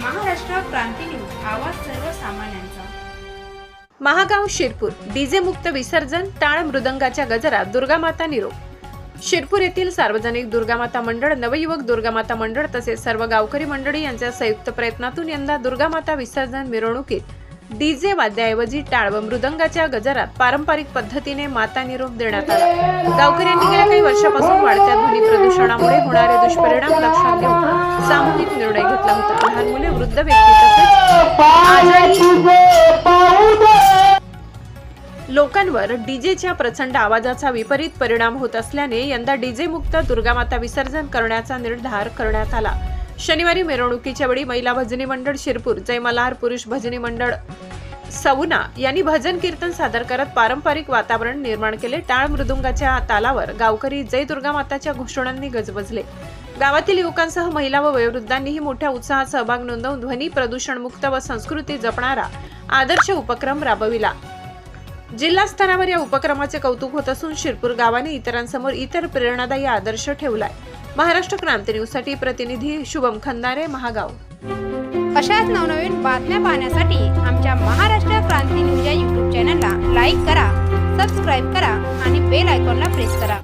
क्रांती news आवाज सर्वसामान्यांचा. Mahagaon Shirpur. DJ मुक्त विसर्जन टाळ मृदंगाच्या गजरात दुर्गामाता निरोप. शिरपूर येथील सार्वजनिक दुर्गामाता मंडळ नवयुवक दुर्गामाता मंडळ तसेच सर्व गावकरी मंडळी यांच्या संयुक्त प्रयत्नातून यंदा दुर्गामाता विसर्जन मिरवणुकीत डीजे वाद्याऐवजी टाळ व मृदंगाच्या गजरात पारंपरिक पद्धतीने माता निरोप देण्यात आला. गावकऱ्यांनी गेल्या काही वर्षापासून वाढत्या ध्वनी प्रदूषणामुळे होणारे दुष्परिणाम लक्षात घेऊन सामूहिक निर्णय घेतला होता. लहान मुले वृद्ध व्यक्ती तसेच लोकांवर डीजेच्या प्रचंड आवाजाचा विपरीत परिणाम होत असल्याने यंदा डीजे मुक्त दुर्गामाता विसर्जन करण्याचा निर्धार करण्यात आला. शनिवारी मिरवणुकीच्या वेळी महिला भजनी मंडळ शिरपूर जय पुरुष भजनी मंडळ सवुना यांनी भजन कीर्तन सादर करत पारंपरिक वातावरण निर्माण केले. टाळ मृदुंगाच्या तालावर गावकरी जय दुर्गामाताच्या घोषणांनी गजबजले. गावातील युवकांसह महिला व वयोवृद्धांनीही मोठ्या उत्साहात सहभाग नोंदवून ध्वनी प्रदूषण मुक्त व संस्कृती जपणारा आदर्श उपक्रम राबविला. जिल्हा स्तरावर या उपक्रमाचे कौतुक होत असून शिरपूर गावाने इतरांसमोर इतर प्रेरणादायी आदर्श ठेवलाय. महाराष्ट्र क्रांती न्यूजसाठी प्रतिनिधी शुभम खंदारे महागाव. अशाच नवनवीन बातम्या पाहण्यासाठी आमच्या महाराष्ट्र क्रांती न्यूज या युट्यूब चॅनलला लाईक करा सबस्क्राईब करा आणि बेल आयकॉनला प्रेस करा.